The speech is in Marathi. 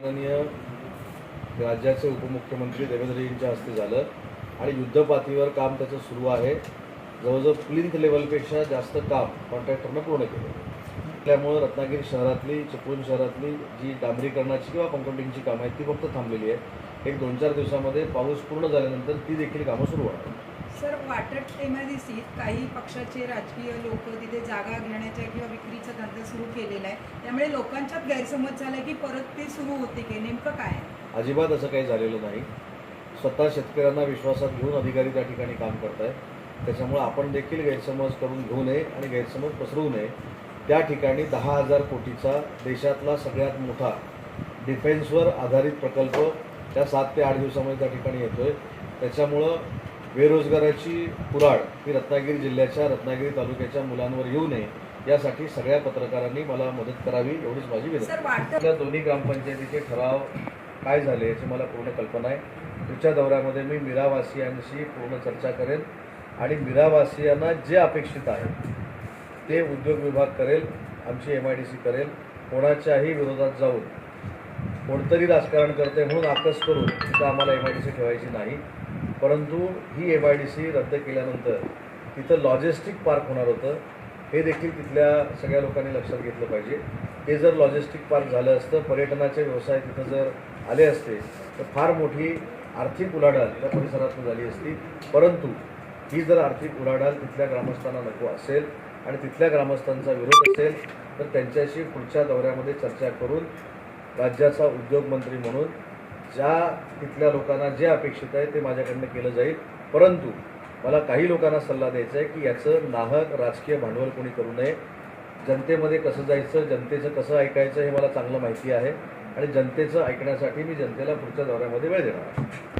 माननीय राज्याचे उपमुख्यमंत्री देवेंद्रजींच्या हस्ते झालं आणि युद्धपातळीवर काम त्याचं सुरू आहे. जवळजवळ प्लिंथ लेवलपेक्षा जास्त काम कॉन्ट्रॅक्टरनं पूर्ण केलं त्यामुळं रत्नागिरी शहरातली चिपळूण शहरातली जी डांबरीकरणाची किंवा कॉन्क्रिटिंगची कामं आहेत ती फक्त थांबलेली आहे एक दोन चार दिवसामध्ये पाऊस पूर्ण झाल्यानंतर ती देखील कामं सुरू होणार सर वाटत एमआयडीसीत काही पक्षाचे राजकीय लोक तिथे जागा घेण्याच्या किंवा विक्रीचा धंदा सुरू केलेला आहे. त्यामुळे लोकांच्यात गैरसमज झाला की परत ते सुरू होते की नेमकं काय अजिबात असं काही झालेलं नाही. स्वतः शेतकऱ्यांना विश्वासात घेऊन अधिकारी त्या ठिकाणी काम करत आहेत त्याच्यामुळं आपण देखील गैरसमज करून घेऊ नये आणि गैरसमज पसरवू नये. त्या ठिकाणी दहा हजार कोटीचा देशातला सगळ्यात मोठा डिफेन्सवर आधारित प्रकल्प त्या सात ते आठ दिवसामध्ये त्या ठिकाणी येतो आहे त्याच्यामुळं बेरोजगाराची कुराड ही रत्नागिरी जिल्ह्याच्या रत्नागिरी तालुक्याच्या मुलांवर येऊ नये यासाठी सगळ्या पत्रकारांनी मला मदत करावी एवढीच माझी विनंती. दोन्ही ग्रामपंचायतीचे ठराव काय झाले याची मला पूर्ण कल्पना आहे. पुढच्या दौऱ्यामध्ये मी मिरावासियांशी पूर्ण चर्चा करेन आणि मिरावासियांना जे अपेक्षित आहे ते उद्योग विभाग करेल आमची एम आय डी सी करेल कोणाच्याही विरोधात जाऊन कोणतरी राजकारण करते म्हणून आकस करून तिथं आम्हाला एम आय डी सी ठेवायची नाही. परंतु ही एम आय डी सी रद्द केल्यानंतर तिथं लॉजिस्टिक पार्क होणार होतं. हे देखील तिथल्या सगळ्या लोकांनी लक्षात घेतलं पाहिजे. ते जर लॉजिस्टिक पार्क झालं असतं पर्यटनाचे व्यवसाय तिथं जर आले असते तर फार मोठी आर्थिक उलाढाल त्या परिसरातून झाली असती. परंतु ही जर आर्थिक उलाढाल तिथल्या ग्रामस्थांना नको असेल आणि तिथल्या ग्रामस्थांचा विरोध असेल तर त्यांच्याशी पुढच्या दौऱ्यामध्ये चर्चा करून राज्याचा उद्योगमंत्री म्हणून ज्या तिथल्या लोकांना जे अपेक्षित आहे ते माझ्याकडनं केलं जाईल. परंतु मला काही लोकांना सल्ला द्यायचा आहे की याचं नाहक राजकीय भांडवल कोणी करू नये. जनतेमध्ये कसं जायचं जनतेचं कसं ऐकायचं हे मला चांगलं माहिती आहे. आणि जनतेचं ऐकण्यासाठी मी जनतेला पुढच्या दौऱ्यामध्ये वेळ देणार आहे.